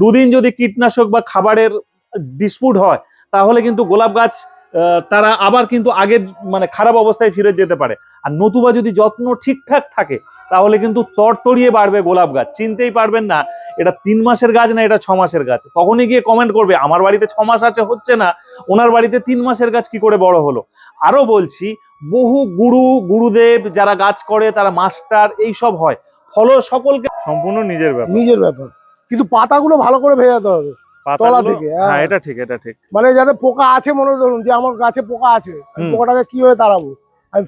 দুদিন যদি কীটনাশক বা খাবারের ডিসপুট হয় তাহলে কিন্তু গোলাপ গাছ তারা আবার কিন্তু আগের মানে খারাপ অবস্থায় ফিরে যেতে পারে। আর নতুবা যদি যত্ন ঠিকঠাক থাকে তাহলে কিন্তু তরতরিয়ে বাড়বে গোলাপ গাছ। চিনতেই পারবেন না এটা তিন মাসের গাছ না এটা ছ মাসের গাছ। তখনই গিয়ে কমেন্ট করবে আমার বাড়িতে ছ মাস আছে হচ্ছে না। ওনার বাড়িতে তিন মাসের গাছ কি করে বড় হলো? আরও বলছি বহু গুরু গুরুদেব যারা গাছ করে তারা মাস্টার এই সব হয়। ফলো সকলকে সম্পূর্ণ নিজের ব্যাপার। নিজের ব্যাপার। কিন্তু পাতাগুলো ভালো করে ভেজাতে হবে তলা থেকে, হ্যাঁ। হ্যাঁ। এটা ঠিক এটা ঠিক। মানে যাতে পোকা আছে মনে ধরুন যে আমার গাছে পোকা আছে। পোকাটাকে কীভাবে তাড়াবো? আমি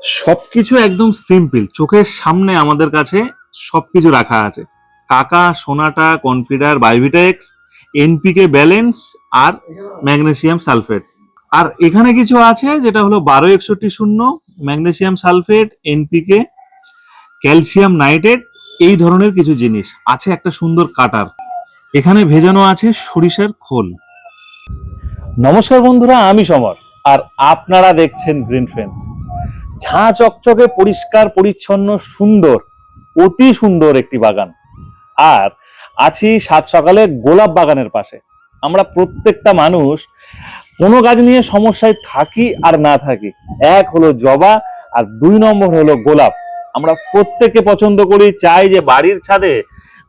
সবকিছু একদম সিম্পল চোখের সামনে আমাদের কাছে সবকিছু রাখা আছে। কাকা সোনাটা কনফিডার বাইভিটেক্স এনপিকে ব্যালেন্স আর ম্যাগনেসিয়াম সালফেট। আর এখানে কিছু আছে যেটা হলো বারো একষট্টি শূন্য magnesium sulphate NPK calcium nitrate এই ধরনের কিছু জিনিস। আছে একটা সুন্দর কাটার। এখানে ভেজানো আছে সরিষার খোল। নমস্কার বন্ধুরা, আমি সমর। আর আপনারা দেখছেন গ্রিন ফ্রেন্ডস ঝাঁ চকচকে, পরিষ্কার, পরিচ্ছন্ন, সুন্দর, অতি সুন্দর একটি বাগান। আর আছি সাত সকালে গোলাপ বাগানের পাশে। আমরা প্রত্যেকটা মানুষ কোনো গাছ নিয়ে সমস্যায় থাকি আর না থাকি। এক হলো জবা আর দুই নম্বর হলো গোলাপ। আমরা প্রত্যেকে পছন্দ করি, চাই যে বাড়ির ছাদে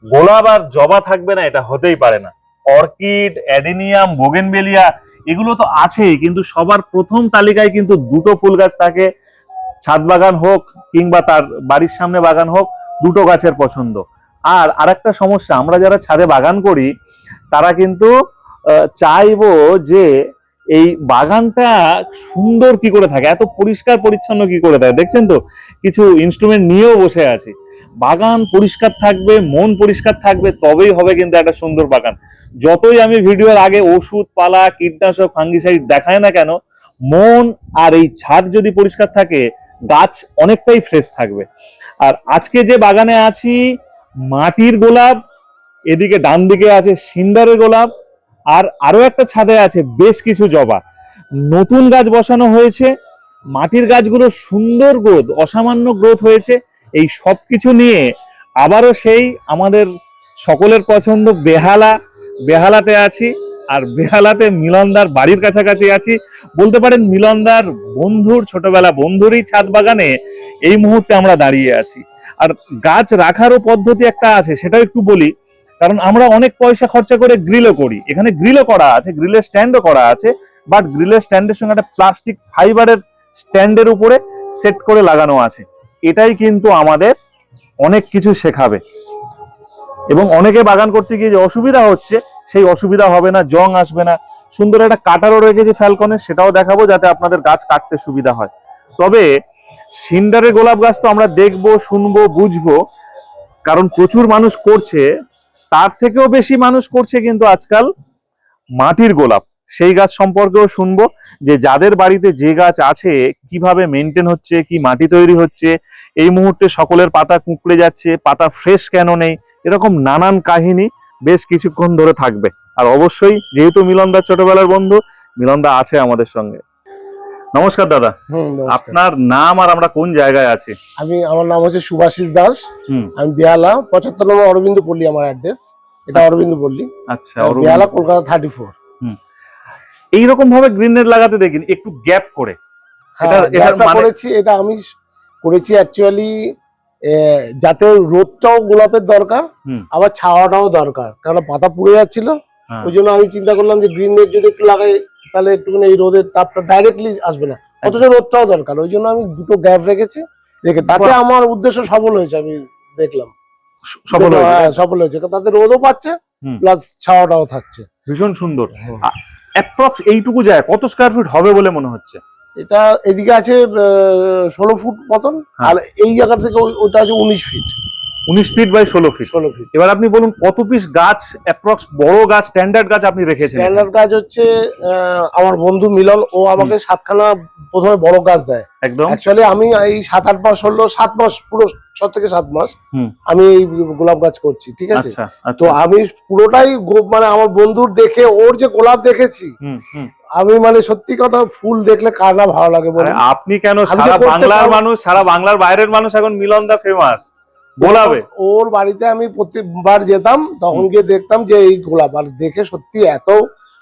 গোলাপ আর জবা থাকবে না, এটা হতেই পারে না। অর্কিড, অ্যাডেনিয়াম বোগেনবেলিয়া এগুলো তো আছেই, কিন্তু সবার প্রথম তালিকায় কিন্তু দুটো ফুল গাছ থাকে। ছাদ বাগান হোক কিংবা তার বাড়ির সামনে বাগান হোক, দুটো গাছের পছন্দ। আর আরেকটা সমস্যা, আমরা যারা ছাদে বাগান করি, তারা কিন্তু চাইব যে এই বাগানটা সুন্দর কি করে থাকে, এত পরিষ্কার পরিচ্ছন্ন কি করে থাকে, দেখছেন তো? কিছু ইনস্ট্রুমেন্ট নিয়েও বসে আছি। বাগান পরিষ্কার থাকবে, মন পরিষ্কার থাকবে, তবেই হবে কিন্তু একটা সুন্দর বাগান। যতই আমি ভিডিওর আগে ওষুধ, পালা, কীটনাশক ফাঙ্গিসাইড দেখায় না কেন, মন আর এই ছাদ যদি পরিষ্কার থাকে, গাছ অনেকটাই ফ্রেশ থাকবে। আর আজকে যে বাগানে আছি, মাটির গোলাপ, এদিকে ডান দিকে আছে সিন্দারের গোলাপ আর আরও একটা ছাদে আছে বেশ কিছু জবা। নতুন গাছ বসানো হয়েছে, মাটির গাছগুলো সুন্দর গ্রোথ অসামান্য গ্রোথ হয়েছে। এই সব কিছু নিয়ে আবারও সেই আমাদের সকলের পছন্দ বেহালা, বেহালাতে আছি আর বেহালাতে মিলনদার বাড়ির কাছাকাছি আছি। বলতে পারেন মিলনদার বন্ধুর ছোটবেলা বন্ধুরই ছাদ বাগানে এই মুহূর্তে আমরা দাঁড়িয়ে আছি। আর গাছ রাখারও পদ্ধতি একটা আছে, সেটাও একটু বলি। কারণ আমরা অনেক পয়সা খরচা করে গ্রিলও করি। এখানে গ্রিলও করা আছে গ্রিলের স্ট্যান্ডও করা আছে বাট গ্রিলের স্ট্যান্ডের সঙ্গে একটা প্লাস্টিক ফাইবারের স্ট্যান্ডের উপরে সেট করে লাগানো আছে। এটাই কিন্তু আমাদের অনেক কিছু শেখাবে। এবং অনেকে বাগান করতে গিয়ে যে অসুবিধা হচ্ছে, সেই অসুবিধা হবে না, জং আসবে না। সুন্দর একটা কাটারও রেখেছে ফ্যালকনের সেটাও দেখাবো যাতে আপনাদের গাছ কাটতে সুবিধা হয়। তবে সিন্ডারের গোলাপ গাছ তো আমরা দেখব, শুনব, বুঝব, কারণ প্রচুর মানুষ করছে তার থেকেও বেশি মানুষ করছে কিন্তু আজকাল মাটির গোলাপ। সেই গাছ সম্পর্কেও শুনব যে যাদের বাড়িতে যে গাছ আছে, কীভাবে মেনটেন হচ্ছে, কি মাটি তৈরি হচ্ছে, এই মুহূর্তে সকলের পাতা কুঁকড়ে যাচ্ছে, পাতা ফ্রেশ কেন নেই, এরকম নানান কাহিনী বেশ কিছুক্ষণ ধরে থাকবে। আর অবশ্যই, যেহেতু মিলনদা ছোটবেলার বন্ধু, মিলনদা আছে আমাদের সঙ্গে। নমস্কার দাদা। আপনার নাম আর আমরা কোন জায়গায় আছি? আমি আমার নাম হচ্ছে সুভাষিস দাস। আমি বিয়ালা পঁচাত্তর নম্বর অরবিন্দ পল্লী আমার অ্যাড্রেস এটা অরবিন্দ পল্লী। আচ্ছা। বিয়ালা কলকাতা থার্টি ফোর এইরকম ভাবে গ্রিন নেট লাগাতে দেখিনি একটু গ্যাপ করে। হ্যাঁ মানে- করেছি এটা আমি করেছি অ্যাকচুয়ালি যাতে রোদটাও গোলাপের দরকার। আবার ছাওয়াটাও দরকার। কারণ পাতা পুড়ে যাচ্ছিল হ্যাঁ। ওই জন্য আমি চিন্তা করলাম যে গ্রিন নেট যদি একটু লাগাই তাহলে একটুখানি এই রোদের তাপটা ডাইরেক্টলি আসবে না। অথচ রোদটাও দরকার ওই জন্য আমি দুটো গ্যাপ রেখেছি রেখে তাতে আমার উদ্দেশ্য সফল হয়েছে আমি দেখলাম। সফল হয়েছে। হ্যাঁ, সফল হয়েছে তাতে রোদও পাচ্ছে প্লাস ছাওয়াটাও থাকছে। ভীষণ সুন্দর। অ্যাপ্রক্স এইটুকু যায় কত স্কোয়ার ফিট হবে বলে মনে হচ্ছে? এটা এদিকে আছে ষোলো ফুট মতন হ্যাঁ। আর এই জায়গা থেকে ওটা আছে উনিশ ফিট উনিশ ফিট বাই ষোলো ফিট ষোলো ফিট এবার আপনি বলুন কত পিস গাছ অ্যাপ্রক্স বড় গাছ স্ট্যান্ডার্ড গাছ আপনি রেখেছেন? স্ট্যান্ডার্ড কাজ হচ্ছে আমার বন্ধু মিলন ও আমাকে সাতখানা প্রথমে বড় গাছ দেয়। একদম। অ্যাকচুয়ালি আমি এই সাত আট মাস হলো সাত মাস পুরো ছ থেকে সাত মাস আমি এই গোলাপ গাছ করছি ঠিক আছে? আচ্ছা তো আচ্ছা। আমি পুরোটাই মানে আমার বন্ধুর দেখে ওর যে গোলাপ দেখেছি আমি মানে সত্যি কথা ফুল দেখলে কার না ভালো লাগে বলুন? আপনি কেন সারা বাংলার মানুষ সারা বাংলার বাইরের মানুষ এখন মিলন দা ফেমাস গোলাপে? ওর বাড়িতে আমি প্রতিবার যেতাম তখন গিয়ে দেখতাম যে এই গোলাপ। আর দেখে সত্যি এত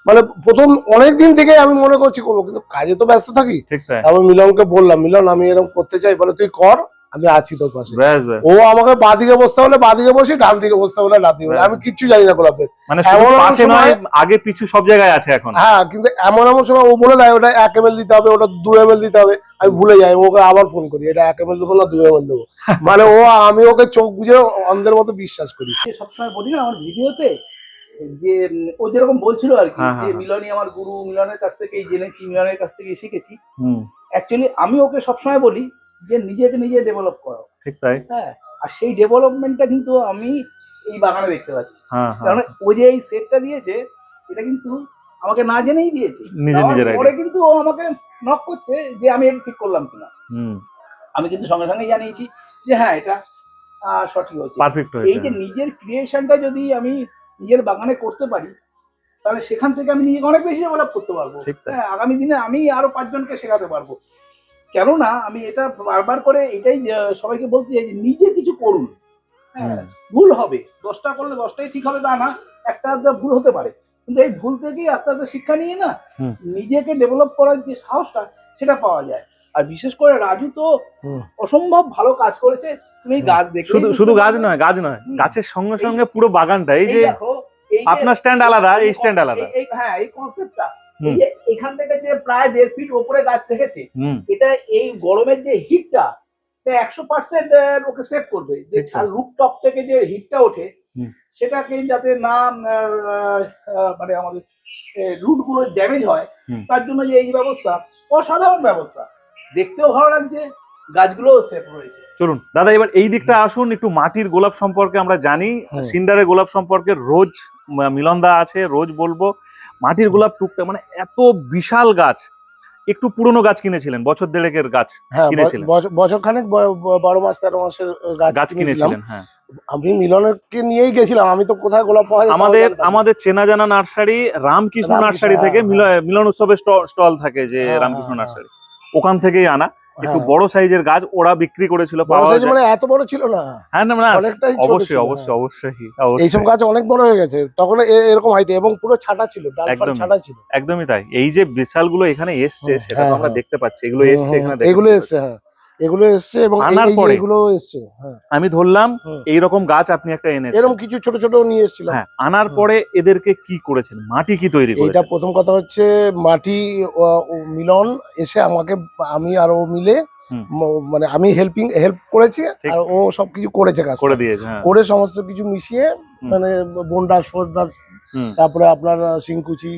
মানে প্রথম অনেক দিন থেকে আমি মনে করছি করব কিন্তু কাজে তো ব্যস্ত থাকি। ঠিক তারপর মিলনকে বললাম মিলন আমি এরকম করতে চাই বলে তুই কর। আমি আছি তোর পাশে। ও আমাকে বাদিকে বসতে হলে বাদিকে বসি ডান দিকে বসতে হলে ডান দিকে আমি কিচ্ছু জানি না গোলাপের। মানে পাশে নয় আগে পিছু সব জায়গায় আছে এখন। হ্যাঁ কিন্তু এমন এমন সময় ও বলে দেয় ওটা এক এম দিতে হবে ওটা দু এম দিতে হবে। আমি ভুলে যাই ওকে আবার ফোন করি এটা এক এম দেবো না দু এম দেবো। মানে ও আমি ওকে চোখ বুঝে অন্ধের মতো বিশ্বাস করি। সবসময় বলি না আমার ভিডিওতে যে ও যেরকম বলছিল আর কি হ্যাঁ, যে হ্যাঁ, হ্যাঁ। মিলনই আমার গুরু মিলনের কাছ থেকে জেনেছি মিলনের কাছ থেকে শিখেছি। হুম। অ্যাকচুয়ালি আমি ওকে সবসময় বলি যে নিজেকে নিজে ডেভেলপ করো। ঠিক তাই। হ্যাঁ আর সেই ডেভেলপমেন্টটা কিন্তু আমি এই বাগানে দেখতে পাচ্ছি। হ্যাঁ কারণ হ্যাঁ ও যে এই সেটটা দিয়েছে এটা কিন্তু আমাকে না জেনেই দিয়েছে। পরে কিন্তু ও আমাকে নক করছে যে আমি এটা ঠিক করলাম কিনা। হুম। আমি কিন্তু সঙ্গে সঙ্গে জানিয়েছি যে হ্যাঁ এটা সঠিক হয়েছে। পারফেক্ট এই যে নিজের ক্রিয়েশনটা যদি আমি নিজের বাগানে করতে পারি তাহলে সেখান থেকে আমি নিজেকে অনেক বেশি ডেভেলপ করতে পারব। ঠিক হ্যাঁ আগামী দিনে আমি আরও পাঁচজনকে শেখাতে পারব। কেননা আমি এটা বারবার করে এটাই সবাইকে বলতে চাই যে নিজে কিছু করুন। হ্যাঁ ভুল হবে। দশটা করলে দশটাই ঠিক হবে তা না একটা ভুল হতে পারে। কিন্তু এই ভুল থেকেই আস্তে আস্তে শিক্ষা নিয়ে না নিজেকে ডেভেলপ করার যে সাহসটা সেটা পাওয়া যায়। আর বিশেষ করে রাজু তো অসম্ভব ভালো কাজ করেছে। তুমি গাছ দেখে শুধু শুধু গাছ নয় গাছ নয় গাছের সঙ্গে সঙ্গে পুরো বাগানটা এই যে আপনার স্ট্যান্ড আলাদা, এই স্ট্যান্ড আলাদা। হ্যাঁ এই কনসেপ্টটা এখান থেকে যে প্রায় দেড় ফিট ওপরে গাছ রেখেছে এটা এই গরমের যে হিটটা একশো পার্সেন্ট ওকে সেভ করবে। যে ঠিক তাই। রুট টপ থেকে যে হিটটা ওঠে সেটাকে যাতে না মানে আমাদের রুটগুলো ড্যামেজ হয় তার জন্য যে এই ব্যবস্থা অসাধারণ ব্যবস্থা। দেখতেও ভালো লাগছে গাছগুলো সেভ রয়েছে চলুন দাদা এবার এই দিকটা আসুন একটু মাটির গোলাপ সম্পর্কে আমরা জানি। সিন্ডারের গোলাপ সম্পর্কে রোজ ম- মিলনদা আছে রোজ বলব। মাটির গোলাপ টুকটা মানে এত বিশাল গাছ। একটু পুরনো গাছ কিনেছিলেন বছর দেড়েকের গাছ হ্যাঁ কিনেছিলেন? বছর খানেক বারো মাস তেরো মাসের গাছ কিনেছিলেন হ্যাঁ। আমি মিলনকে নিয়েই গেছিলাম আমি তো কোথায় গোলাপ পাওয়া আমাদের আমাদের চেনা জানা নার্সারি রামকৃষ্ণ নার্সারি থেকে হ্যাঁ, মিলন উৎসবের স্টল থাকে যে রামকৃষ্ণ নার্সারি। ওখান থেকেই আনা। একটু হ্যাঁ। বড় সাইজের গাছ ওরা বিক্রি করেছিল পাওয়া যায়। মানে এত বড় ছিল না। হ্যাঁ না না অবশ্যই অবশ্যই হ্যাঁ। অবশ্যই এইসব গাছ অনেক বড় হয়ে গেছে। তখন এরকম হাইট এবং পুরো ছাটা ছিল ডাল ছাটা ছিল। একদমই তাই। এই যে বিশালগুলো এখানে এসছে সেটা তো হ্যাঁ, আমরা হ্যাঁ। দেখতে পাচ্ছি। এগুলো এসছে এখানে এগুলো। এসছে হ্যাঁ। এগুলো এসছে এবং এই- আনার এই পরে? এগুলো এসছে হ্যাঁ। আমি ধরলাম হুম। এইরকম গাছ আপনি একটা এনেছেন। এরকম কিছু ছোট ছোট নিয়ে এসেছিলাম। হ্যাঁ আনার পরে এদেরকে কি করেছেন? মাটি কি তৈরি করেছেন? প্রথম কথা হচ্ছে মাটি মিলন এসে আমাকে আমি আর ও মিলে মানে আমি হেল্পিং হেল্প করেছি আর ও সবকিছু করেছে কাজ করে দিয়েছে হ্যাঁ। করে সমস্ত কিছু মিশিয়ে। মানে সোডার হুম। তারপরে আপনার শিংকুচি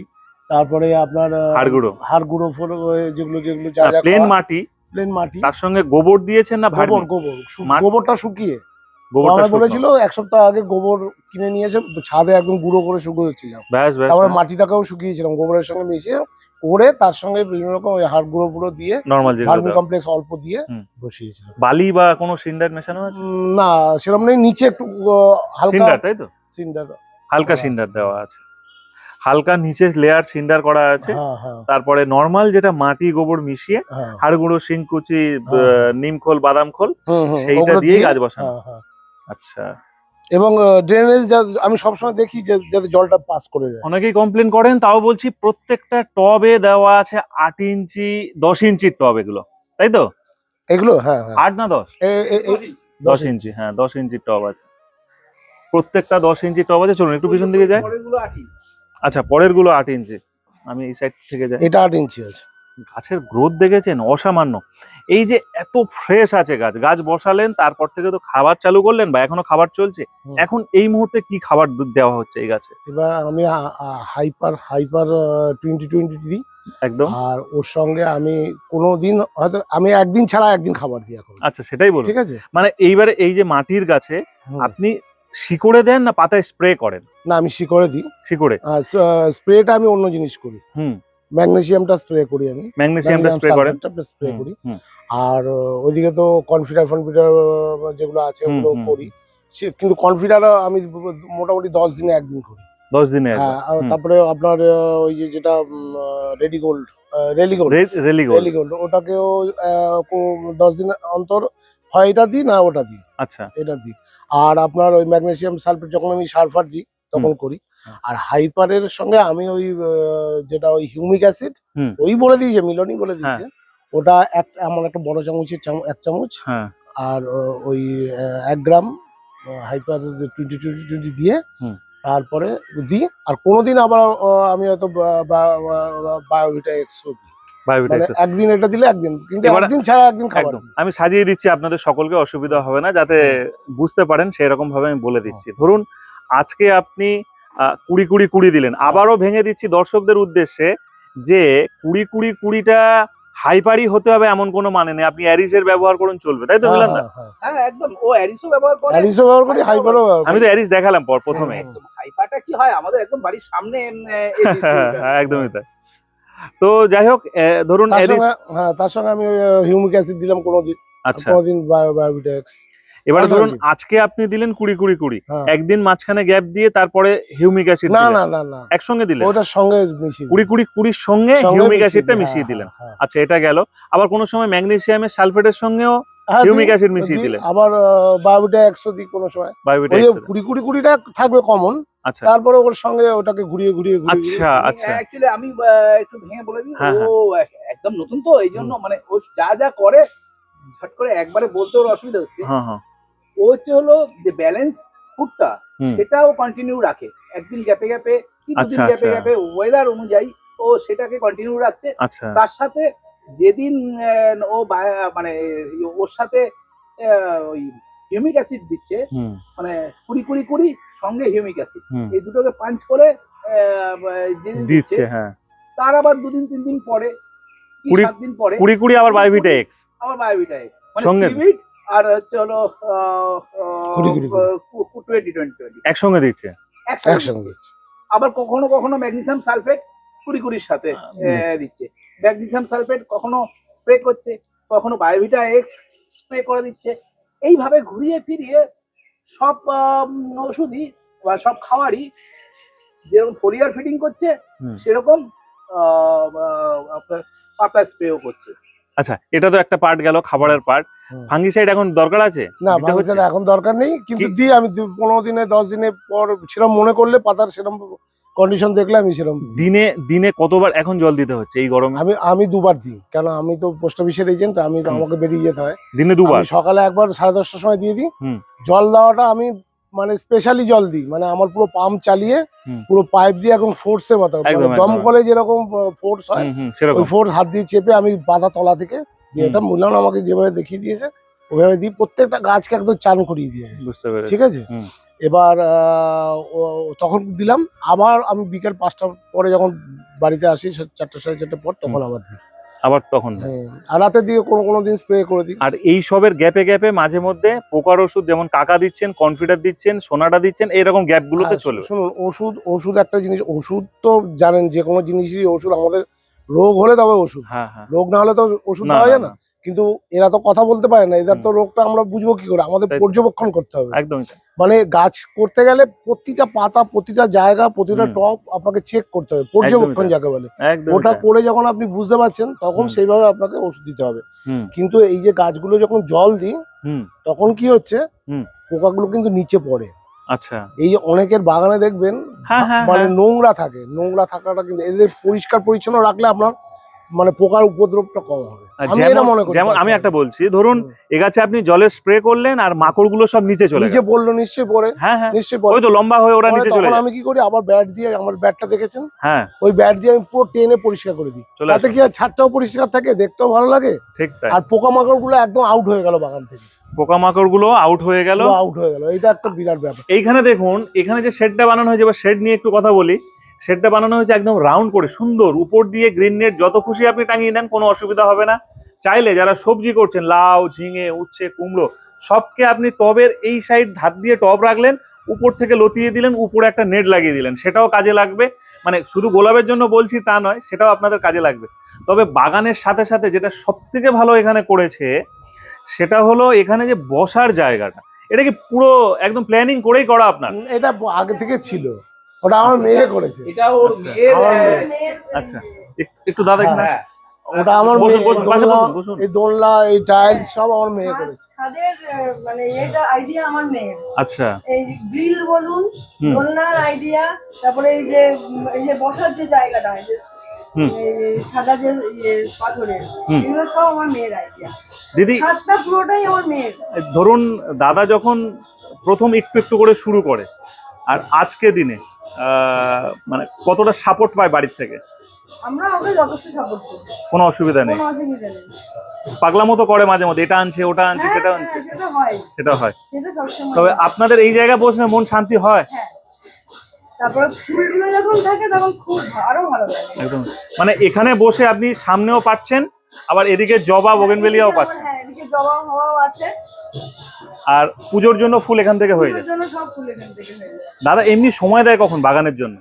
তারপরে আপনার হাড়গুঁড়ো। হাড় গুঁড়ো ফোড়ো, ওই যেগুলো যেগুলো যা যা প্লেন মাটি প্লেন মাটি। তার সঙ্গে গোবর দিয়েছেন না গোবর গোবর গোবরটা শুকিয়ে। গোবরটা বলেছিল এক সপ্তাহ আগে গোবর কিনে নিয়ে ছাদে একদম গুঁড়ো করে শুকিয়েছিলাম। তারপরে মাটিটাকেও শুকিয়েছিলাম গোবরের সঙ্গে মিশিয়ে করে তার সঙ্গে বিভিন্ন রকম ওই হাড় গুঁড়ো গুঁড়ো দিয়ে নর্মাল ভার্মি কমপ্লেক্স অল্প দিয়ে। বসিয়েছিলাম। বালি বা কোনো সিন্ডার মেশানো আছে? না সেরকম নেই নিচে একটু হালকা তাই তো? সিন্ডার। হালকা। সিন্ডার দেওয়া আছে। হালকা নিচে লেয়ার সিন্ডার করা আছে। হ্যাঁ হ্যাঁ। তারপরে নর্মাল যেটা মাটি গোবর মিশিয়ে হ্যাঁ। হাড়গুঁড়ো শিংকুচি হ্যাঁ। নিমখোল বাদাম খোল সেইটা দিয়েই দিয়ে- গাছ বসানো। আচ্ছা। এবং ড্রেনেজ আমি সবসময় দেখি যে যাতে জলটা পাস করে যায়। অনেকেই কমপ্লেন করেন তাও বলছি প্রত্যেকটা টবে দেওয়া আছে আট ইঞ্চি দশ ইঞ্চির টব এগুলো। তাই তো? এগুলো হ্যাঁ আট না দশ? দশ ইঞ্চি। হ্যাঁ দশ ইঞ্চির টব আছে। প্রত্যেকটা দশ ইঞ্চি টব আছে চলুন একটু পিছন দিকে আঠি আচ্ছা পরেরগুলো আট ইঞ্চি। আমি এই সাইড থেকে যাই। এটা আট ইঞ্চি আছে। গাছের গ্রোথ দেখেছেন? অসামান্য। এই যে এত ফ্রেশ আছে গাছ গাছ বসালেন তারপর থেকে তো খাবার চালু করলেন বা এখনও খাবার চলছে। এখন এই মুহূর্তে কি খাবার দেওয়া হচ্ছে এই গাছে? এবার আমি হাইপার হাইপার টোয়েন্টি টোয়েন্টি দিই। একদম। আর ওর সঙ্গে আমি কোনো দিন হয়তো আমি একদিন ছাড়া একদিন খাবার দিই এখন। আচ্ছা সেটাই বলুন। ঠিক আছে? মানে এইবারে এই যে মাটির গাছে আপনি শিকড়ে দেন না পাতায় স্প্রে করেন? না আমি শিকড়ে দিই। শিকড়ে? স্প্রেটা আমি অন্য জিনিস করি। হুম। ম্যাগনেসিয়ামটা স্প্রে করি আমি। ম্যাগনেসিয়ামটা স্প্রে করেন? স্প্রে করি। আর ওইদিকে তো কনফিডার ফনফিডার যেগুলো আছে ওগুলো করি। কিন্তু কনফিডার আমি মোটামুটি দশ দিনে একদিন করি। দশ দিনে হ্যাঁ তারপরে আপনার ওই যে যেটা রেডি গোল্ড রেলি গোল্ড রে- রেলি গোল্ড রেলি গোল্ড ওটাকেও দশ দিন অন্তর হয় এটা দিই না ওটা দিই। আচ্ছা। এটা দিই। আর আপনার ওই ম্যাগনেশিয়াম সালফেট যখন আমি সালফার দিই তখন করি। আর হাইপারের সঙ্গে আমি ওই যেটা ওই হিউমিক অ্যাসিড। ওই বলে দিয়েছে মিলনই বলে দিয়েছে। ওটা এক এমন একটা বড় চামচের চাম- এক চামচ। হ্যাঁ। আর ওই এক gram hyper twenty twenty twenty দিয়ে। তারপরে দিই। আর কোনোদিন আবার আমি হয়তো বায়োভিটা এক্সও দিই। বায়োভিটা মানে একদিন এটা দিলে একদিন কিন্তু একদিন ছাড়া একদিন খাবার আমি সাজিয়ে দিচ্ছি আপনাদের সকলকে অসুবিধা হবে না যাতে বুঝতে পারেন সেই রকম ভাবে আমি বলে দিচ্ছি ধরুন আজকে আপনি কুড়ি কুড়ি কুড়ি দিলেন আবারও ভেঙে দিচ্ছি দর্শকদের উদ্দেশ্যে যে কুড়ি কুড়ি কুড়িটা হাইপারই হতে হবে এমন কোনো মানে নেই আপনি অ্যারিসের ব্যবহার করুন চলবে তাই তো হ্যাঁ, মিলান হ্যাঁ, হ্যাঁ। হ্যাঁ একদম ও অ্যারিসও ব্যবহার করে অ্যালিসও ব্যবহার করি হাইপারও ব্যবহার করি আমি তো অ্যারিস দেখালাম পর প্রথমে হ্যাঁ। একদম হাইপাটা কি হয় আমাদের একদম বাড়ির সামনে এই হ্যাঁ, একদমই তাই তো যাই হোক ধরুন তার সঙ্গে হ্যাঁ তার সঙ্গে আমি হিউমিক অ্যাসিড দিলাম কোনোদিন। আচ্ছা। কোনোদিন বায়োভিটা এক্স এবারে ধরুন আজকে আপনি দিলেন কুড়ি কুড়ি কুড়ি। হ্যাঁ। একদিন মাঝখানে গ্যাপ দিয়ে তারপরে হিউমিক অ্যাসিড না না না না। একসঙ্গে দিলেন? ওটার সঙ্গে মিশিয়ে। কুড়ি কুড়ি কুড়ির সঙ্গে হিউমিক অ্যাসিডটা মিশিয়ে হ্যাঁ, দিলেন। হ্যাঁ, আচ্ছা এটা গেল। আবার কোনো সময় ম্যাগনেসিয়ামের সালফেটের সঙ্গেও হ্যাঁ, হিউমিক অ্যাসিড মিশিয়ে। দিলেন আবার বায়োভিটা একশো দিই কোনো সময়। ওই যে কুড়ি কুড়ি কুড়িটা থাকবে কমন আচ্ছা। তারপরে ওর সঙ্গে ওটাকে ঘুরিয়ে ঘুরিয়ে ঘুরিয়ে আচ্ছা আমি আচ্ছা। অ্যাকচুয়ালি আমি একটু ভেঙে বলে দিই। হ্যাঁ, ও একদম নতুন তো এই জন্য মানে ও যা যা করে ঝট করে একবারে বলতে ওর অসুবিধা হচ্ছে। হ্যাঁ হ্যাঁ। ও হচ্ছে হলো যে ব্যালেন্স ফুডটা সেটাও কন্টিনিউ রাখে। একদিন গ্যাপে গ্যাপে দুদিন আচ্ছা, গ্যাপে আচ্ছা। গ্যাপে ওয়েদার অনুযায়ী ও সেটাকে কন্টিনিউ রাখছে। আচ্ছা। তার সাথে যেদিন ও মানে ওর সাথে ওই হিউমিক অ্যাসিড দিচ্ছে মানে কুড়ি কুড়ি কুড়ি সঙ্গে হিউমিক অ্যাসিড। এই দুটোকে পাঞ্চ করে আহ, দিচ্ছে হ্যাঁ। তার আবার দুদিন তিন দিন পরে কুড়ি- সাত দিন পরে কুড়ি কুড়ি আবার বায়োভিটা এক্স আবার বায়োভিটা মানে সঙ্গে? আর হচ্ছে হলো টোয়েন্টি টোয়েন্টি টোয়েন্টি একসঙ্গে দিচ্ছে? একসঙ্গে দিচ্ছি। আবার কখনো কখনো ম্যাগনেসিয়াম সালফেট কুড়ি কুড়ির সাথে দিচ্ছে। ম্যাগনেসিয়াম সালফেট কখনো স্প্রে করছে কখনো বায়োভিটা এক্স স্প্রে করে দিচ্ছে এইভাবে ঘুরিয়ে ফিরিয়ে সব ওষুধই বা সব খাবারই যেরকম ফোরিয়ার ফিটিং করছে সেরকম আপনার পাতা স্প্রেও করছে আচ্ছা এটা তো একটা পার্ট গেল খাবারের পার্ট। ফাঙ্গিসাইড এখন দরকার আছে না হচ্ছে? এখন দরকার নেই কিন্তু দিই আমি পনেরো দিনে দশ দিনে পর সেরকম মনে করলে পাতার সেরকম কন্ডিশন দেখলে আমি সেরকম দিনে দিনে কতবার এখন জল দিতে হচ্ছে এই গরমে আমি আমি দুবার দিই কেন আমি তো পোস্ট অফিসের এজেন্ট আমি। আমাকে বেরিয়ে যেতে হয় দিনে দুবার সকালে একবার সাড়ে দশটার সময় দিয়ে দিই জল দেওয়াটা আমি মানে স্পেশালি জল দিই মানে আমার পুরো পাম্প চালিয়ে। পুরো পাইপ দিয়ে একদম ফোর্সের মতো মানে। দমকলে যেরকম ফোর্স হয় ওই ফোর্স হাত দিয়ে চেপে আমি বাধা তলা থেকে দিয়ে। এটা মূল্যায়ন আমাকে যেভাবে দেখিয়ে দিয়েছে ওইভাবে দিই প্রত্যেকটা গাছকে একদম চান করিয়ে দিয়ে ঠিক আছে। এবার তখন দিলাম। আবার আমি বিকেল পাঁচটার পরে যখন বাড়িতে আসি চারটা সাড়ে চারটার পর তখন আবার দিই। আবার তখন আর রাতের দিকে কোনো কোনো দিন স্প্রে করে দিই। আর এই সবের গ্যাপে গ্যাপে মাঝে মধ্যে পোকার ওষুধ যেমন কাকা দিচ্ছেন কনফিডার দিচ্ছেন সোনাটা দিচ্ছেন এইরকম গ্যাপ গুলোতে হ্যাঁ, শুনুন ওষুধ ওষুধ একটা জিনিস ওষুধ তো জানেন যে কোনো জিনিসই ওষুধ আমাদের রোগ হলে তবে ওষুধ। হ্যাঁ হ্যাঁ। রোগ না হলে তো ওষুধ না, দেওয়া যায় না। কিন্তু এরা তো কথা বলতে পারে না এদের তো রোগটা আমরা বুঝব কি করে? আমাদের পর্যবেক্ষণ করতে হবে। একদমই তাই। মানে গাছ করতে গেলে প্রতিটা পাতা প্রতিটা জায়গা প্রতিটা টপ আপনাকে চেক করতে হবে পর্যবেক্ষণ যাকে বলে। ওটা করে যখন আপনি বুঝতে পারছেন তখন সেইভাবে আপনাকে ওষুধ দিতে হবে। কিন্তু এই যে গাছগুলো যখন জল দিই তখন কি হচ্ছে। পোকাগুলো কিন্তু নিচে পড়ে। আচ্ছা। এই যে অনেকের বাগানে দেখবেন হ্যাঁ, হ্যাঁ, মানে হ্যাঁ। নোংরা থাকে নোংরা থাকাটা কিন্তু এদের পরিষ্কার পরিচ্ছন্ন রাখলে আপনার মানে পোকার উপদ্রবটা কম হবে। আমি যেমন মনে আমি একটা বলছি ধরুন। এ গাছে আপনি জলে স্প্রে করলেন আর মাকড়গুলো সব নিচে চলে নিচে পড়ল নিশ্চয়ই পড়ে। হ্যাঁ হ্যাঁ। নিশ্চয়ই ওই তো লম্বা হয়ে ওরা নিচে চলে আমি কি করি আবার ব্যাট দিয়ে আমার ব্যাটটা দেখেছেন? হ্যাঁ। ওই ব্যাট দিয়ে আমি পুরো টেনে পরিষ্কার করে দিই। তাতে কি হয় ছাদটাও পরিষ্কার থাকে দেখতেও ভালো লাগে। ঠিক তাই। আর পোকামাকড়গুলো একদম আউট হয়ে গেল বাগান থেকে। পোকামাকড়গুলো আউট হয়ে গেল। আউট হয়ে গেল। এটা একটা বিরাট ব্যাপার। এইখানে দেখুন এখানে যে শেডটা বানানো হয়েছে বা শেড নিয়ে একটু কথা বলি। শেডটা বানানো হয়েছে একদম রাউন্ড করে, সুন্দর। উপর দিয়ে গ্রিন নেট যত খুশি আপনি টাঙিয়ে দেন কোনো অসুবিধা হবে না। চাইলে যারা সবজি করছেন, লাউ, ঝিঙে, উচ্ছে, কুমড়ো, সবকে আপনি টবের এই সাইড ধার দিয়ে টব রাখলেন, উপর থেকে লতিয়ে দিলেন, উপরে একটা নেট লাগিয়ে দিলেন। সেটাও কাজে লাগবে। মানে শুধু গোলাপের জন্য বলছি তা নয়, সেটাও আপনাদের কাজে লাগবে। তবে বাগানের সাথে সাথে যেটা সব থেকে ভালো এখানে করেছে, সেটা হলো এখানে যে বসার জায়গাটা। এটা কি পুরো একদম প্ল্যানিং করেই করা আপনার? এটা আগে থেকে ছিল। ওটা আমার মেয়ে করেছে। এটা ওর আচ্ছা। আহ, মেয়ে। আচ্ছা। একটু দাদা এখানে হ্যাঁ। ওটা আমার বসুন, বসুন, পাশে দোলনা- বসুন, বসুন। এই দোলনা এই টাইলস সব আমার মেয়ে করেছে। ছাদের মানে এটা আইডিয়া আমার মেয়ের। আচ্ছা। এই গ্রিল বলুন দোলনার আইডিয়া তারপরে এই যে এই যে বসার যে জায়গাটা সাদা যে ইয়ে পাথরের এগুলো সব আমার মেয়ের আইডিয়া দিদি ছাদটা পুরোটাই আমার মেয়ের। ধরুন দাদা যখন প্রথম একটু একটু করে শুরু করে আর আজকে দিনে মানে কতটা সাপোর্ট পায় বাড়ির থেকে? আমরা ওকে যথেষ্ট সাপোর্ট করি। কোনো অসুবিধা নেই। কোনো অসুবিধা নেই। পাগলা মতো করে মাঝে মধ্যে এটা আনছে ওটা আনছে হ্যাঁ, সেটা হ্যাঁ, আনছে। সেটা হয়। সেটা হয়। সেটা তবে আপনাদের এই জায়গায় বসলে মন শান্তি হয়? হ্যাঁ। তারপরে ফুলগুলো যখন থাকে তখন খুব আরও ভালো লাগে। একদম। মানে এখানে বসে আপনি সামনেও পাচ্ছেন আবার এদিকে জবা বোগেনবেলিয়াও পাচ্ছেন। হ্যাঁ এদিকে জবা হওয়াও আছে। আর পুজোর জন্য ফুল এখান থেকে হয়ে যায়। দাদা এমনি সময় দেয় কখন বাগানের জন্য?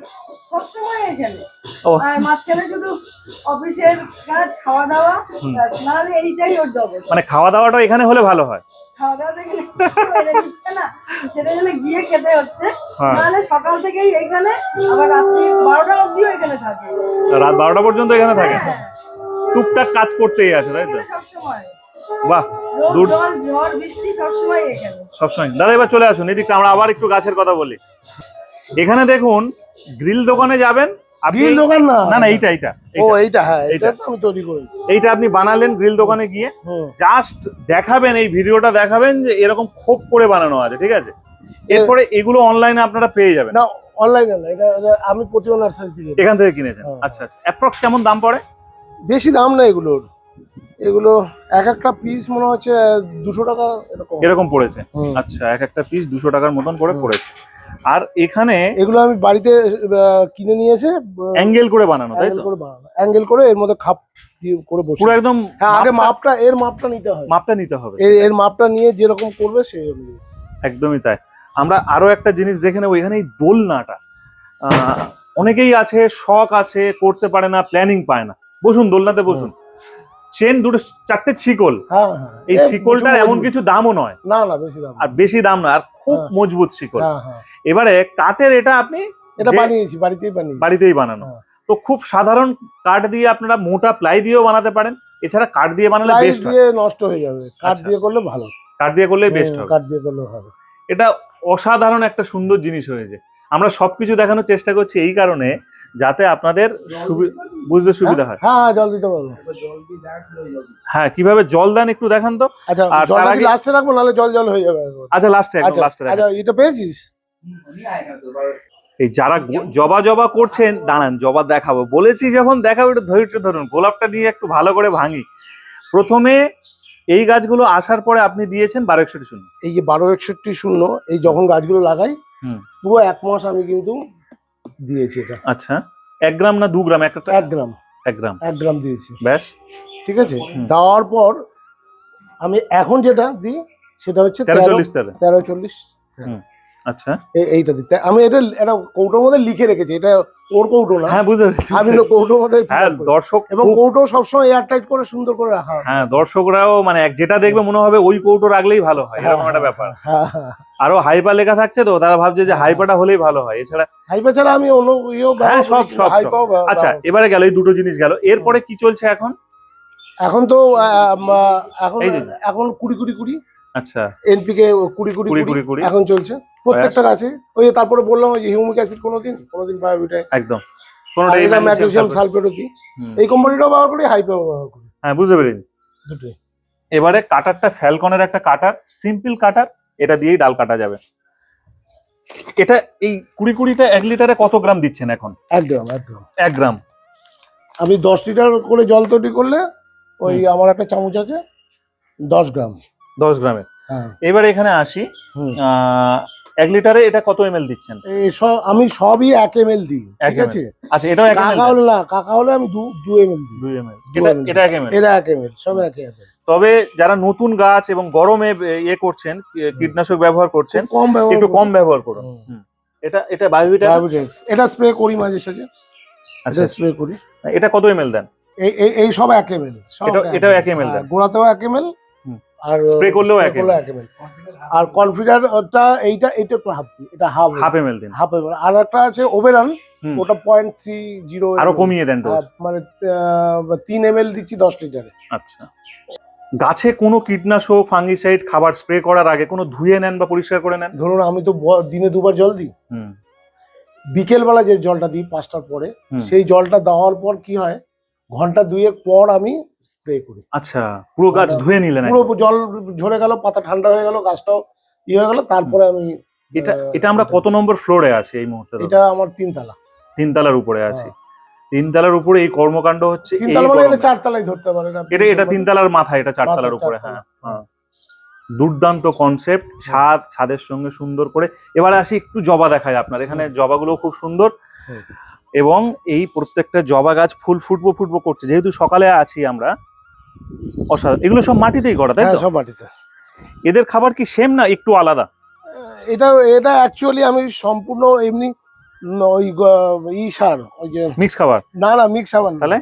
মানে খাওয়া দাওয়াটা এখানে হলে ভালো হয়। হ্যাঁ। রাত বারোটা পর্যন্ত এখানে থাকে? হ্যাঁ, টুকটাক কাজ করতেই আছে তাই তো? বাহ দূর ঝড় বৃষ্টি সবসময় এখানে। সবসময়। দাদা এবার চলে আসুন এদিকটা আমরা আবার একটু গাছের কথা বলি। এখানে দেখুন গ্রিল দোকানে যাবেন আপনি গ্রিল দোকান না? না না এইটা এইটা ও এইটা। এইটা হ্যাঁ এটা তো আমি তৈরি করেছি। এইটা আপনি বানালেন গ্রিল দোকানে গিয়ে। জাস্ট দেখাবেন এই ভিডিওটা দেখাবেন যে এরকম খোপ করে বানানো আছে ঠিক আছে? এরপরে এগুলো অনলাইনে আপনারা পেয়ে যাবেন। না অনলাইনে না এটা এটা আমি প্রতিমা নার্সারি থেকে এখান থেকে কিনেছেন। হ্যাঁ। আচ্ছা আচ্ছা। অ্যাপ্রক্স কেমন দাম পড়ে? বেশি দাম না এগুলোর। এগুলো এক একটা পিস মনে হচ্ছে দুশো টাকা এরকম। এরকম পড়েছে? আচ্ছা এক একটা পিস দুশো টাকার মতন করে পড়েছে। আর এখানে এগুলো আমি বাড়িতে কিনে নিয়ে এসে অ্যাঙ্গেল করে বানানো তাই অ্যাঙ্গেল তো? অ্যাঙ্গেল করে এর মধ্যে খাপ দিয়ে করে বসে পুরো একদম হ্যাঁ আগে মাপটা- এর মাপটা নিতে হয়। মাপটা নিতে হবে এর মাপটা নিয়ে যেরকম করবে সেই অনুযায়ী। একদমই তাই। আমরা আরও একটা জিনিস দেখে নেব এখানে এই দোলনাটা। আহ, অনেকেই আছে শখ আছে করতে পারে না প্ল্যানিং পায় না। বসুন দোলনাতে বসুন। চেন দুটো চারটে শিকল। হ্যাঁ হ্যাঁ এই এ, শিকলটার এমন কিছু দামও নয়। না না বেশি দাম আর বেশি দাম না আর খুব হ্যাঁ। মজবুত শিকল। হ্যাঁ হ্যাঁ। এবারে কাঠের এটা আপনি এটা বানিয়েছি বাড়িতেই বানিয়েছি। বাড়িতেই বানানো। হ্যাঁ। তো খুব সাধারণ কাঠ দিয়ে আপনারা মোটা প্লাই দিয়েও বানাতে পারেন। এছাড়া কাঠ দিয়ে বানালে বেস্ট হয়। দিয়ে নষ্ট হয়ে যাবে। কাঠ আচ্ছা। দিয়ে করলে ভালো। কাঠ দিয়ে করলে বেস্ট হবে। কাঠ দিয়ে করলে ভালো এটা অসাধারণ একটা সুন্দর জিনিস হয়েছে। আমরা সবকিছু দেখানোর চেষ্টা করছি এই কারণে যাতে আপনাদের বুঝতে সুবিধা হয়। হ্যাঁ হ্যাঁ জল দিতে পারব। হ্যাঁ কীভাবে জল দেন একটু দেখান তো। আচ্ছা আর তার আগে- লাস্টে রাখব নাহলে জল জল হয়ে যাবে আচ্ছা লাস্টে একদম আচ্ছা লাস্টে আচ্ছা এটা পেয়েছিস? এই যারা জবা জবা করছেন দাঁড়ান জবা দেখাবো। বলেছি যখন দেখাবো একটু ধৈর্য ধরুন গোলাপটা নিয়ে একটু ভালো করে ভাঙি। প্রথমে এই গাছগুলো আসার পরে আপনি দিয়েছেন বারো একষট্টি শূন্য। এই যে বারো একষট্টি শূন্য এই যখন গাছগুলো লাগাই। পুরো এক মাস আমি কিন্তু দিয়েছি এটা। আচ্ছা। এক গ্রাম না দু গ্রাম? একটা এক গ্রাম। এক গ্রাম। এক গ্রাম দিয়েছি। ব্যাস। ঠিক আছে। দেওয়ার পর আমি এখন যেটা দিই সেটা হচ্ছে তেরো চল্লিশ তেরো চল্লিশ। আচ্ছা। এইটা দিতে আমি এটা এটা কৌটোর মধ্যে লিখে রেখেছি এটা ওর কৌটো না। হ্যাঁ বুঝতে পেরেছি। আমি কৌটোর মধ্যে হ্যাঁ। দর্শক এবং কৌটো সবসময় এয়ার টাইট করে সুন্দর করে রাখা হ্যাঁ। দর্শকরাও মানে যেটা দেখবে মনে হবে ওই কৌটো রাখলেই ভালো হয়। এরকম হ্যাঁ, একটা ব্যাপার। হ্যাঁ হ্যাঁ আরও হাইপা লেখা থাকছে তো তারা ভাবছে যে। হাইপাটা হলেই ভালো হয়। এছাড়া হাইপা ছাড়া আমি অন্য ইয়েও হ্যাঁ, সব, সব, আচ্ছা এবারে গেল এই দুটো জিনিস গেল। এরপরে কি চলছে এখন? এখন তো এখন এখন কুড়ি কুড়ি কুড়ি। আচ্ছা। এনপিকে কুড়ি কুড়ি কুড়ি কুড়ি এখন চলছে। প্রত্যেকটা গাছে। ওই তারপরে বললাম ওই হিউমিক অ্যাসিড কোনোদিন কোনোদিন বায়োবিটাই একদম। কোনোটা এটা ম্যাগনেসিয়াম সালফেটও দিই। এই কোম্পানিটাও ব্যবহার করি হাইপাও ব্যবহার করি। হ্যাঁ বুঝতে পেরেছি। দুটোই। এবারে কাটারটা ফ্যালকনের একটা কাটার সিম্পল কাটার এটা দিয়েই ডাল কাটা যাবে। এটা এই কুড়ি কুড়িটা এক লিটারে কত গ্রাম দিচ্ছেন এখন? একদম একদম এক গ্রাম। আমি দশ লিটার করে জল তৈরি করলে ওই আমার একটা চামচ আছে দশ গ্রাম। দশ গ্রামের হ্যাঁ। এবার এখানে আসি এক লিটারে এটা কত এম দিচ্ছেন? সব আমি সবই এক এম এল দিই ঠিক আছে? আচ্ছা এটাও এক কাকা হলে না কাকা হলে আমি দু দু এম এল দিই দুই এম এটা এক এম এরা এক এম সব এক এম তবে যারা নতুন গাছ এবং গরমে ইয়ে করছেন কীটনাশক ব্যবহার করছেন কম ব্যবহার একটু কম ব্যবহার করুন। এটা এটা বায়োভিটা এটা স্প্রে করি মাঝে সাঝে। আচ্ছা স্প্রে করি। এটা কত এম দেন? এই এই সব এক এম এল এটাও- এক ml দেন। গোড়াতেও এক এম। আর করলেও এক করলেও এক এম এল আর কনফিডার ওটা এইটা এইটা একটু হাফ দিই। এটা হাফ হাফ এম দিন। হাফ এম আর একটা আছে ওবেরান। ওটা পয়েন্ট থ্রি জিরো আরও কমিয়ে দেন মানে তিন এম এল দিচ্ছি দশ লিটারে। আচ্ছা। গাছে কোনো কীটনাশক ফাঙ্গিসাইড খাবার স্প্রে করার আগে কোনো ধুয়ে নেন বা পরিষ্কার করে নেন? ধরুন আমি তো দিনে দুবার জল দিই। হুম। বিকেলবেলা যে জলটা দিই পাঁচটার পরে সেই জলটা দেওয়ার পর কি হয়? ঘণ্টা দুয়েক পর আমি স্প্রে করি। আচ্ছা পুরো গাছ ধুয়ে নিলেন পুরো জল ঝরে গেল পাতা ঠান্ডা হয়ে গেল গাছটাও ইয়ে হয়ে গেল তারপরে আমি এটা এটা আমরা কত নম্বর ফ্লোরে আছি এই মুহূর্তে এটা আমার তিনতলা। তিনতলার উপরে আছি। তিনতলার উপরে এই কর্মকাণ্ড হচ্ছে মানে। চারতলাই ধরতে পারেন। এটা এটা তিনতলার মাথায় এটা চারতলার মাথা উপরে হ্যাঁ হ্যাঁ। দুর্দান্ত কনসেপ্ট ছাদ ছাদের সঙ্গে সুন্দর করে। এবারে আসি একটু জবা দেখায় আপনার এখানে জবাগুলো খুব সুন্দর। এবং এই প্রত্যেকটা জবা গাছ ফুল ফুটবো ফুটবো করছে। যেহেতু সকালে আছি আমরা অসাধারণ। এগুলো সব মাটিতেই করা তাই হ্যাঁ সব মাটিতে। এদের খাবার কি সেম না একটু আলাদা? এটা এটা অ্যাকচুয়ালি আমি সম্পূর্ণ এমনি ওই ই সার ওই যে মিক্স খাবার? না না মিক্স খাবার না। তাহলে?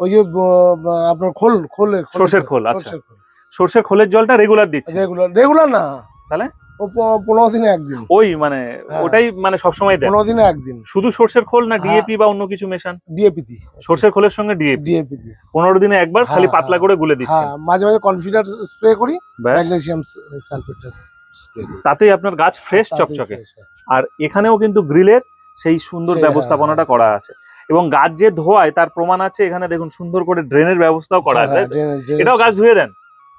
ওই যে আপনার খোল খোলের সর্ষের খোল, আচ্ছা। সর্ষের খোলের জলটা রেগুলার দিচ্ছে। রেগুলার রেগুলার না। তাহলে? ও পনেরো দিনে একদিন। ওই মানে হ্যাঁ। ওটাই মানে সবসময় দেয় পনেরো দিনে একদিন। শুধু সর্ষের খোল না হ্যাঁ। ডিএপি বা অন্য কিছু মেশান? ডিএপি দি সর্ষের খোলের সঙ্গে ডিএপি ডিএপি দি পনেরো দিনে একবার খালি হ্যাঁ, পাতলা হ্যাঁ। করে গুলে দিচ্ছেন? হ্যাঁ মাঝে মাঝে কনফিডার স্প্রে করি ম্যাগনেসিয়াম করি। তাতেই আপনার গাছ ফ্রেশ চকচকে। আর এখানেও কিন্তু গ্রিলের সেই সুন্দর ব্যবস্থাপনাটা হ্যাঁ, করা আছে। এবং গাছ যে ধোয়ায় তার প্রমাণ আছে এখানে দেখুন সুন্দর করে ড্রেনের ব্যবস্থাও করা আছে। হ্যাঁ, এটাও গাছ ধুয়ে দেন?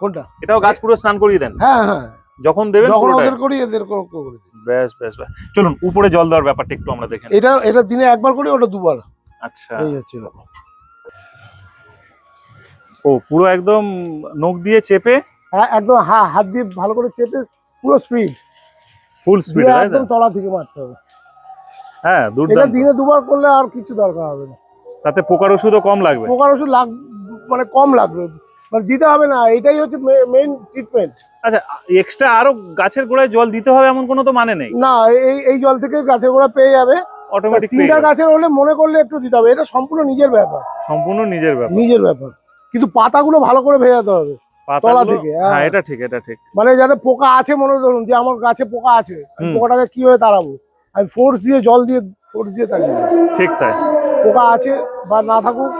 কোনটা? এটাও গাছ পুরো স্নান করিয়ে দেন? হ্যাঁ হ্যাঁ। যখন দেবেন যখন। ওদের করি এদের করে ব্যাস ব্যাস ব্যাস। চলুন উপরে জল দেওয়ার ব্যাপারটা একটু আমরা দেখেন এটা এটা দিনে একবার করি ওটা দুবার। আচ্ছা। এই হচ্ছে। ও পুরো একদম নখ দিয়ে চেপে? হ্যাঁ একদম হা- হাত দিয়ে ভালো করে চেপে পুরো স্পিড ফুল স্পিড একদম তলা থেকে মারতে হবে। হ্যাঁ এটা দিনে দুবার করলে আর কিছু দরকার হবে না। তাতে পোকার ওষুধও কম লাগবে। পোকার ওষুধ লাগ মানে কম লাগবে। দিতে হবে না এটাই হচ্ছে মেইন ট্রিটমেন্ট আচ্ছা এক্সট্রা আরও গাছের গোড়ায় জল দিতে হবে এমন কোনো তো মানে নেই? না এই এই জল থেকে গাছের গোড়া পেয়ে যাবে। অটোমেটিক গাছের হলে মনে করলে একটু দিতে হবে এটা সম্পূর্ণ নিজের ব্যাপার। সম্পূর্ণ নিজের ব্যাপার। নিজের ব্যাপার। কিন্তু পাতাগুলো ভালো করে ভেজাতে হবে থেকে, হ্যাঁ। হ্যাঁ এটা ঠিক এটা ঠিক। মানে যাতে পোকা আছে মনে ধরুন যে আমার গাছে পোকা আছে। পোকাটাকে কীভাবে তাড়াবো? আমি ফোর্স দিয়ে জল দিয়ে ফোর্স দিয়ে তাড়িয়ে দেবো। ঠিক তাই। পোকা আছে বা না থাকুক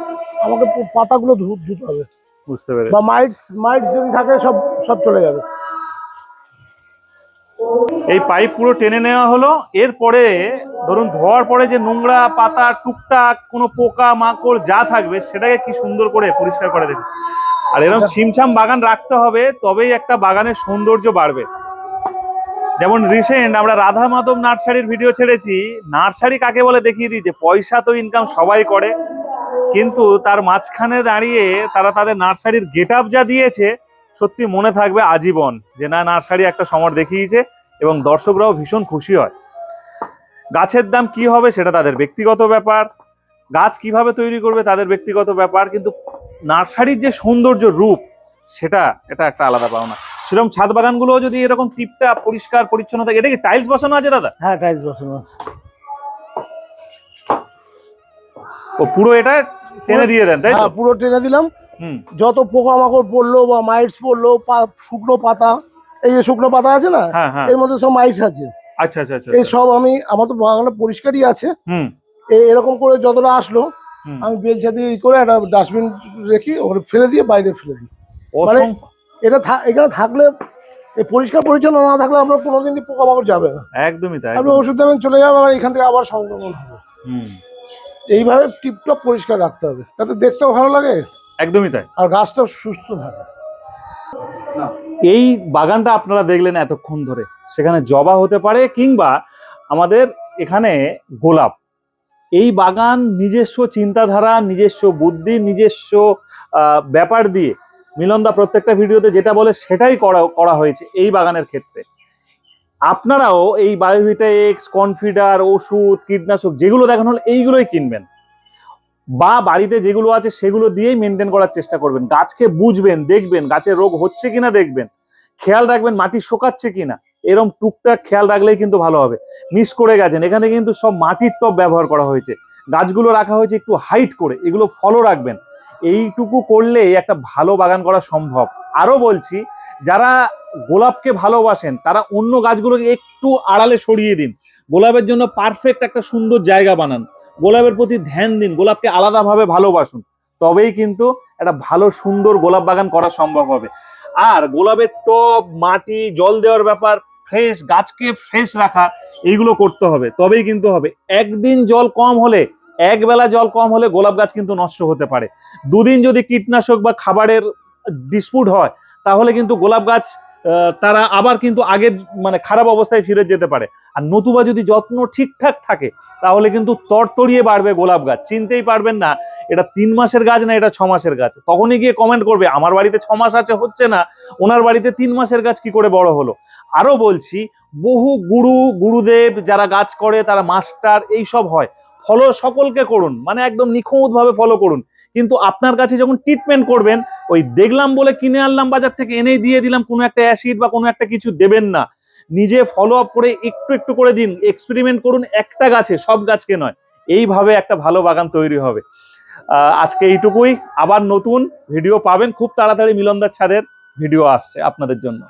আমাকে পাতাগুলো ধুতে হবে। বুঝতে পেরেছি। বা মাইটস মাইটস যদি থাকে সব সব চলে যাবে। এই পাইপ পুরো টেনে নেওয়া হলো। এরপরে ধরুন ধোয়ার পরে যে নোংরা পাতা টুকটাক কোনো পোকা মাকড় যা থাকবে সেটাকে কি সুন্দর করে পরিষ্কার করে দেখুন আর এরকম ছিমছাম বাগান রাখতে হবে তবেই একটা বাগানের সৌন্দর্য বাড়বে। যেমন রিসেন্ট আমরা রাধা মাধব নার্সারির ভিডিও ছেড়েছি। নার্সারি কাকে বলে দেখিয়ে দিই? যে পয়সা তো ইনকাম সবাই করে। কিন্তু তার মাঝখানে দাঁড়িয়ে তারা তাদের নার্সারির গেট যা দিয়েছে, সত্যি মনে থাকবে আজীবন যে না, নার্সারি একটা সমর দেখিয়েছে এবং দর্শকরাও ভীষণ খুশি হয়। গাছের দাম কি হবে সেটা তাদের ব্যক্তিগত ব্যাপার, গাছ কীভাবে তৈরি করবে তাদের ব্যক্তিগত ব্যাপার, কিন্তু নার্সারির যে সৌন্দর্য রূপ, সেটা এটা একটা আলাদা পাওনা। সেরকম ছাদ বাগানগুলো যদি এরকম টিপটা পরিষ্কার পরিচ্ছন্ন থাকে এটা কি টাইলস বসানো আছে দাদা? হ্যাঁ টাইলস বসানো আছে। ও পুরো এটা টেনে দিয়ে দেন তাই তো? হ্যাঁ পুরো টেনে দিলাম। যত পোকামাকড় পড়ল বা মাইটস পড়ল শুকনো পাতা এই যে শুকনো পাতা আছে না হ্যাঁ হ্যাঁ। এর মধ্যে সব মাইটস আছে। আচ্ছা আচ্ছা আচ্ছা এই আচ্ছা। সব আমি আমার তো বাগানটা পরিষ্কারই আছে। এরকম করে যতটা আসলো আমি বেলচা দিয়ে ই করে একটা ডাস্টবিন রেখি ওখানে ফেলে দিয়ে বাইরে ফেলে দিই। মানে- এটা এখানে থাকলে পরিষ্কার পরিচ্ছন্ন না থাকলে আপনার কোনোদিনই পোকামাকড় যাবে না। একদমই তাই আপনি। ওষুধ দেবেন চলে যাবে আবার এখান থেকে আবার সংক্রমণ হবে। হুম। এইভাবে টিপটপ পরিষ্কার রাখতে হবে। তাতে দেখতেও ভালো লাগে। একদমই তাই। আর গাছটাও সুস্থ থাকে। এই বাগানটা আপনারা দেখলেন এতক্ষণ ধরে। সেখানে জবা হতে পারে কিংবা আমাদের এখানে গোলাপ। এই বাগান নিজস্ব চিন্তাধারা নিজস্ব বুদ্ধি নিজস্ব ব্যাপার দিয়ে মিলনদা প্রত্যেকটা ভিডিওতে যেটা বলে সেটাই করা করা হয়েছে এই বাগানের ক্ষেত্রে। আপনারাও এই বায়োভিটা এক্স কনফিডার, ওষুধ, কীটনাশক যেগুলো দেখানো হলো, এইগুলোই কিনবেন। বা বাড়িতে যেগুলো আছে, সেগুলো দিয়েই মেনটেন করার চেষ্টা করবেন। গাছকে বুঝবেন, দেখবেন গাছের রোগ হচ্ছে কিনা দেখবেন। খেয়াল রাখবেন, মাটি শোকাচ্ছে কিনা। এরম টুকটাক খেয়াল রাখলেই কিন্তু ভালো হবে। মিস করে গেছেন, এখানে কিন্তু সব মাটির টব ব্যবহার করা হয়েছে। গাছগুলো রাখা হয়েছে একটু হাইট করে, এগুলো ফলো রাখবেন। এইটুকু করলেই একটা ভালো বাগান করা সম্ভব। আরও বলছি, যারা গোলাপকে ভালোবাসেন, তারা অন্য গাছগুলোকে একটু আড়ালে সরিয়ে দিন। গোলাপের জন্য পারফেক্ট একটা সুন্দর জায়গা বানান। গোলাপের প্রতি ধ্যান দিন, গোলাপকে আলাদাভাবে ভালোবাসুন। তবেই কিন্তু একটা ভালো, সুন্দর গোলাপ বাগান করা সম্ভব হবে। আর গোলাপের টব, মাটি, জল দেওয়ার ব্যাপার ফ্রেশ গাছকে ফ্রেশ রাখা, এইগুলো করতে হবে। তবেই কিন্তু হবে। একদিন জল কম হলে এক বেলা জল কম হলে গোলাপ গাছ কিন্তু নষ্ট হতে পারে। দুদিন যদি কীটনাশক বা খাবারের ডিসপুট হয়, তাহলে কিন্তু গোলাপ গাছ তারা আবার কিন্তু আগের মানে খারাপ অবস্থায় ফিরে যেতে পারে। আর নতুবা যদি যত্ন ঠিকঠাক থাকে, তাহলে কিন্তু তরতরিয়ে বাড়বে গোলাপ গাছ। চিনতেই পারবেন না, এটা তিন মাসের গাছ না এটা ছ মাসের গাছ। তখনই গিয়ে কমেন্ট করবে, আমার বাড়িতে ছ মাস আছে, হচ্ছে না। ওনার বাড়িতে তিন মাসের গাছ কি করে বড় হলো? আরও বলছি, বহু গুরু, গুরুদেব যারা গাছ করে, তারা মাস্টার এই সব হয়। ফলো সকলকে করুন মানে একদম নিখুঁতভাবে ফলো করুন। কিন্তু আপনার কাছে যখন ট্রিটমেন্ট করবেন, ওই দেখলাম বলে কিনে আনলাম বাজার থেকে, এনেই দিয়ে দিলাম, কোনো একটা অ্যাসিড বা কোনো একটা কিছু দেবেন না। নিজে ফলো আপ করে একটু একটু করে দিন এক্সপেরিমেন্ট করুন একটা গাছে, সব গাছকে নয়, এইভাবে একটা ভালো বাগান তৈরি হবে। আজকে এইটুকুই, আবার নতুন ভিডিও পাবেন, খুব তাড়াতাড়ি মিলনদার ছাদের ভিডিও আসছে আপনাদের জন্য।